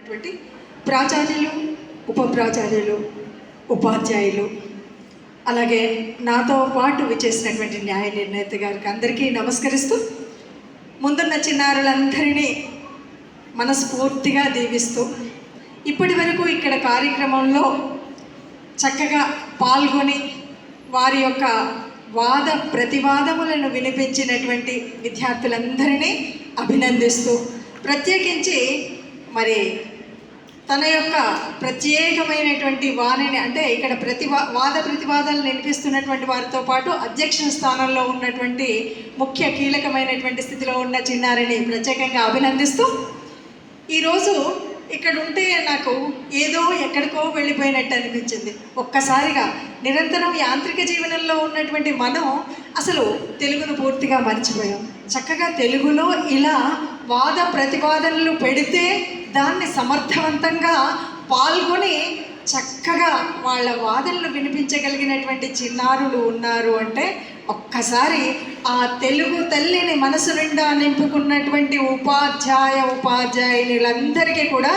ఉన్నటువంటి ప్రాచార్యులు ఉప ప్రాచార్యులు ఉపాధ్యాయులు అలాగే నాతో పాటు విచ్చేసినటువంటి న్యాయ నిర్ణేత గారికి అందరికీ నమస్కరిస్తూ ముందున్న చిన్నారులందరినీ మనస్ఫూర్తిగా దీవిస్తూ ఇప్పటి వరకు ఇక్కడ కార్యక్రమంలో చక్కగా పాల్గొని వారి యొక్క వాద ప్రతివాదములను వినిపించినటువంటి విద్యార్థులందరినీ అభినందిస్తూ ప్రత్యేకించి మరి తన యొక్క ప్రత్యేకమైనటువంటి వాణిని అంటే ఇక్కడ ప్రతివా వాద ప్రతివాదాలు నిలిపిస్తున్నటువంటి వారితో పాటు అధ్యక్ష స్థానంలో ఉన్నటువంటి ముఖ్య కీలకమైనటువంటి స్థితిలో ఉన్న చిన్నారిని ప్రత్యేకంగా అభినందిస్తూ ఈరోజు ఇక్కడ ఉంటే నాకు ఏదో ఎక్కడికో వెళ్ళిపోయినట్టు అనిపించింది. ఒక్కసారిగా నిరంతరం యాంత్రిక జీవనంలో ఉన్నటువంటి మనం అసలు తెలుగును పూర్తిగా మర్చిపోయాం. చక్కగా తెలుగులో ఇలా వాద ప్రతివాదనలు పెడితే దాన్ని సమర్థవంతంగా పాల్గొని చక్కగా వాళ్ళ వాదనలు వినిపించగలిగినటువంటి చిన్నారులు ఉన్నారు అంటే ఒక్కసారి ఆ తెలుగు తల్లిని మనసు నిండా నింపుకున్నటువంటి ఉపాధ్యాయ ఉపాధ్యాయులందరికీ కూడా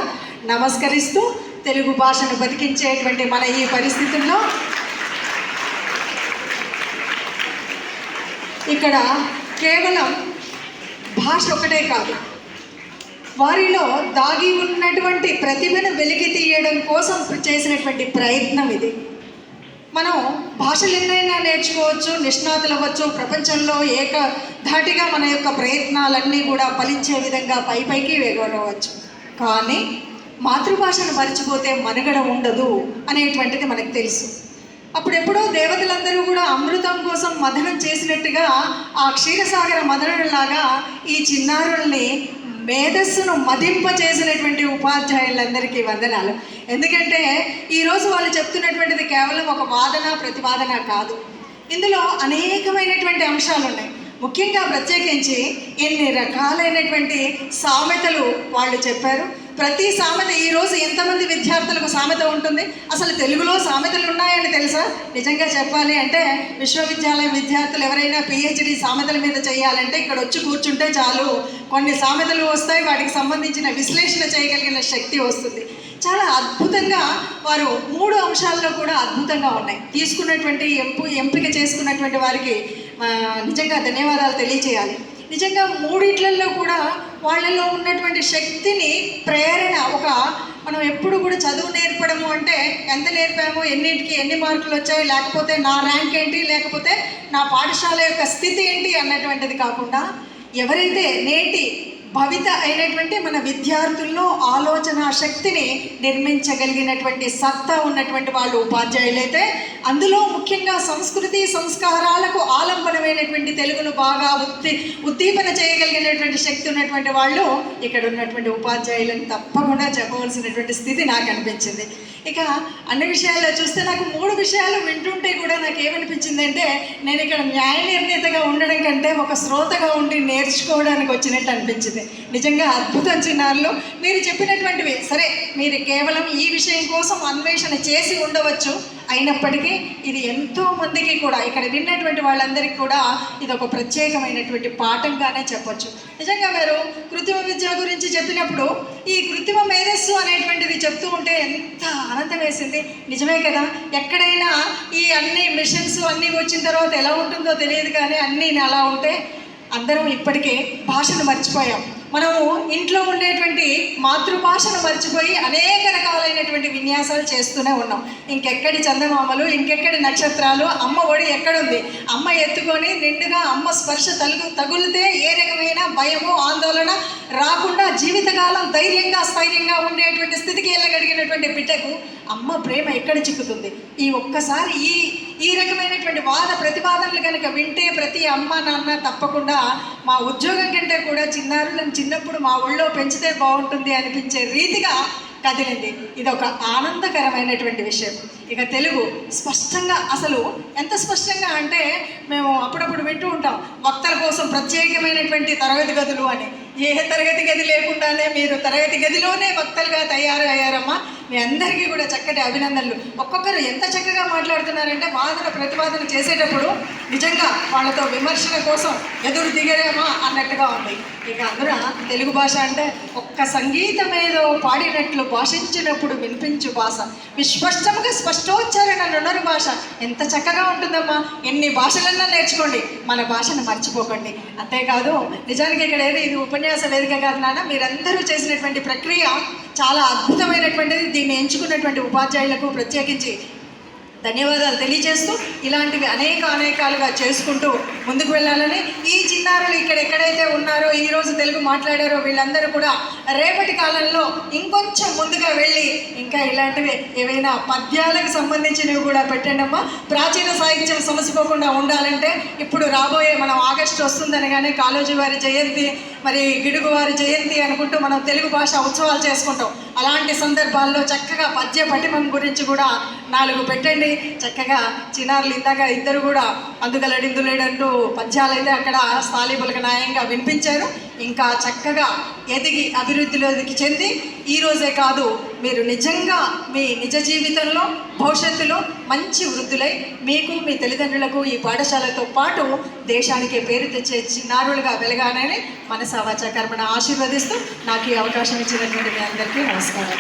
నమస్కరిస్తూ తెలుగు భాషను బతికించేటువంటి మన ఈ పరిస్థితుల్లో ఇక్కడ కేవలం భాష ఒకటే కాదు. వారిలో దాగి ఉన్నటువంటి ప్రతిభను వెలికి తీయడం కోసం చేసినటువంటి ప్రయత్నం ఇది. మనం భాషలు ఎన్నైనా నేర్చుకోవచ్చు నిష్ణాతులు అవ్వచ్చు ప్రపంచంలో ఏక ధాటిగా మన యొక్క ప్రయత్నాలన్నీ కూడా ఫలించే విధంగా పై పైకి వేగొనవచ్చు కానీ మాతృభాషను మర్చిపోతే మనుగడ ఉండదు అనేటువంటిది మనకు తెలుసు. అప్పుడెప్పుడో దేవతలందరూ కూడా అమృతం కోసం మదనం చేసినట్టుగా ఆ క్షీరసాగర మదనలాగా ఈ చిన్నారుల్ని మేధస్సును మదింప చేసినటువంటి ఉపాధ్యాయులందరికీ వందనాలు. ఎందుకంటే ఈరోజు వాళ్ళు చెప్తున్నటువంటిది కేవలం ఒక వాదన ప్రతివాదన కాదు. ఇందులో అనేకమైనటువంటి అంశాలు ఉన్నాయి. ముఖ్యంగా ప్రత్యేకించి ఎన్ని రకాలైనటువంటి సామెతలు వాళ్ళు చెప్పారు. ప్రతి సామెత ఈరోజు ఎంతమంది విద్యార్థులకు సామెత ఉంటుంది? అసలు తెలుగులో సామెతలు ఉన్నాయని తెలుసా? నిజంగా చెప్పాలి అంటే విశ్వవిద్యాలయ విద్యార్థులు ఎవరైనా పిహెచ్డి సామెతల మీద చేయాలంటే ఇక్కడ వచ్చి కూర్చుంటే చాలు. కొన్ని సామెతలు వస్తాయి వాటికి సంబంధించిన విశ్లేషణ చేయగలిగిన శక్తి వస్తుంది. చాలా అద్భుతంగా వారు మూడు అంశాల్లో కూడా అద్భుతంగా ఉన్నాయి. తీసుకున్నటువంటి ఎంపు ఎంపిక చేసుకున్నటువంటి వారికి నిజంగా ధన్యవాదాలు తెలియజేయాలి నిజంగా మూడిట్లలో కూడా వాళ్ళలో ఉన్నటువంటి శక్తిని ప్రేరణ ఒక మనం ఎప్పుడు కూడా చదువు నేర్పడము అంటే ఎంత నేర్పాము ఎన్నింటికి ఎన్ని మార్కులు వచ్చాయి లేకపోతే నా ర్యాంక్ ఏంటి లేకపోతే నా పాఠశాల యొక్క స్థితి ఏంటి అన్నటువంటిది కాకుండా ఎవరైతే నేటి భవిత అయినటువంటి మన విద్యార్థుల్లో ఆలోచన శక్తిని నిర్మించగలిగినటువంటి సత్తా ఉన్నటువంటి వాళ్ళు ఉపాధ్యాయులైతే అందులో ముఖ్యంగా సంస్కృతి సంస్కారాలకు ఆలంబనమైనటువంటి తెలుగును బాగా ఉత్తి ఉద్దీపన చేయగలిగినటువంటి శక్తి ఉన్నటువంటి వాళ్ళు ఇక్కడ ఉన్నటువంటి ఉపాధ్యాయులను తప్పకుండా చెప్పవలసినటువంటి స్థితి నాకు అనిపించింది. ఇక అన్ని విషయాల్లో చూస్తే నాకు మూడు విషయాలు వింటుంటే కూడా నాకు ఏమనిపించింది అంటే నేను ఇక్కడ న్యాయ నిర్ణేతగా ఉండడం కంటే ఒక శ్రోతగా ఉండి నేర్చుకోవడానికి వచ్చినట్టు అనిపించింది. నిజంగా అద్భుతం చిన్నారులు. మీరు చెప్పినటువంటివి సరే మీరు కేవలం ఈ విషయం కోసం అన్వేషణ చేసి ఉండవచ్చు. అయినప్పటికీ ఇది ఎంతో మందికి కూడా ఇక్కడ విన్నటువంటి వాళ్ళందరికీ కూడా ఇది ఒక ప్రత్యేకమైనటువంటి పాఠంగానే చెప్పొచ్చు. నిజంగా మీరు కృత్రిమ విద్య గురించి చెప్పినప్పుడు ఈ కృత్రిమ మేధస్సు అనేటువంటిది చెప్తూ ఉంటే ఎంత ఆనందం వేసింది. నిజమే కదా? ఎక్కడైనా ఈ అన్ని మిషన్స్ అన్నీ వచ్చిన తర్వాత ఎలా ఉంటుందో తెలియదు కానీ అన్నీ అలా ఉంటే అందరం ఇప్పటికే భాషను మర్చిపోయాం. మనము ఇంట్లో ఉండేటువంటి మాతృభాషను మర్చిపోయి అనేక రకాలైనటువంటి విన్యాసాలు చేస్తూనే ఉన్నాం. ఇంకెక్కడి చందమామలు ఇంకెక్కడి నక్షత్రాలు అమ్మ ఒడి ఎక్కడుంది? అమ్మ ఎత్తుకొని నిండుగా అమ్మ స్పర్శ తలుగు తగులితే ఏ రకమైన భయము ఆందోళన రాకుండా జీవితకాలం ధైర్యంగా స్థైర్యంగా ఉండేటువంటి స్థితికి వెళ్ళగలిగినటువంటి బిడ్డకు అమ్మ ప్రేమ ఎక్కడ చిక్కుతుంది? ఈ ఒక్కసారి ఈ ఈ రకమైనటువంటి వాద ప్రతిపాదనలు కనుక వింటే ప్రతి అమ్మ నాన్న తప్పకుండా మా ఉద్యోగం కంటే కూడా చిన్నారులను చిన్నప్పుడు మా ఊళ్ళో పెంచితే బాగుంటుంది అనిపించే రీతిగా కదిలింది. ఇది ఒక ఆనందకరమైనటువంటి విషయం. ఇక తెలుగు స్పష్టంగా అసలు ఎంత స్పష్టంగా అంటే మేము అప్పుడప్పుడు వింటూ ఉంటాం వక్తల కోసం ప్రత్యేకమైనటువంటి తరగతి గదులు అని. ఏ తరగతి గది లేకుండానే మీరు తరగతి గదిలోనే వక్తలుగా తయారు అయ్యారమ్మా మీ అందరికీ కూడా చక్కటి అభినందనలు. ఒక్కొక్కరు ఎంత చక్కగా మాట్లాడుతున్నారంటే వాదన ప్రతిపాదన చేసేటప్పుడు నిజంగా వాళ్ళతో విమర్శన కోసం ఎదురు దిగరేమా అన్నట్టుగా ఉంది. ఇక అందున తెలుగు భాష అంటే ఒక్క సంగీతం ఏదో పాడినట్లు భాషించినప్పుడు వినిపించు భాష. విస్పష్టముగా స్పష్టోచ్చారణ నునరు భాష. ఎంత చక్కగా ఉంటుందమ్మా. ఎన్ని భాషలన్నా నేర్చుకోండి. మన భాషను మర్చిపోకండి. అంతేకాదు నిజానికి ఇక్కడ ఏది? ఇది ఉపన్యాస వేదిక కాదు నాన్న. మీరందరూ చేసినటువంటి ప్రక్రియ చాలా అద్భుతమైనటువంటిది. దీన్ని ఎంచుకున్నటువంటి ఉపాధ్యాయులకు ప్రత్యేకించి ధన్యవాదాలు తెలియజేస్తూ ఇలాంటివి అనేక అనేకాలుగా చేసుకుంటూ ముందుకు వెళ్ళాలని ఈ చిన్నారులు ఇక్కడ ఎక్కడైతే ఉన్నారో ఈరోజు తెలుగు మాట్లాడారో వీళ్ళందరూ కూడా రేపటి కాలంలో ఇంకొంచెం ముందుగా వెళ్ళి ఇంకా ఇలాంటివి ఏవైనా పద్యాలకు సంబంధించినవి కూడా పెట్టండి అమ్మా. ప్రాచీన సాహిత్యం సమసిపోకుండా ఉండాలంటే ఇప్పుడు రాబోయే మనం ఆగస్టు వస్తుందనగానే కాలోజీ వారి జయంతి మరి గిడుగు వారి జయంతి అనుకుంటూ మనం తెలుగు భాష ఉత్సవాలు చేసుకుంటాం. అలాంటి సందర్భాల్లో చక్కగా పద్య పటిమం గురించి కూడా నాలుగు పెట్టండి. చక్కగా చిన్నారులు ఇందాక ఇద్దరు కూడా అందుగలడిందులేడంటూ పద్యాలు అయితే అక్కడ స్థాళీపులకు న్యాయంగా వినిపించారు. ఇంకా చక్కగా ఎదిగి అభివృద్ధిలోకి చెంది ఈ రోజే కాదు మీరు నిజంగా మీ నిజ జీవితంలో భవిష్యత్తులో మంచి వృద్ధులై మీకు మీ తల్లిదండ్రులకు ఈ పాఠశాలతో పాటు దేశానికి పేరు తెచ్చే చిన్నారులుగా వెలగాలని మనసా వాచా ఆశీర్వదిస్తూ నాకు ఈ అవకాశం ఇచ్చినటువంటి మీ అందరికీ నమస్కారం.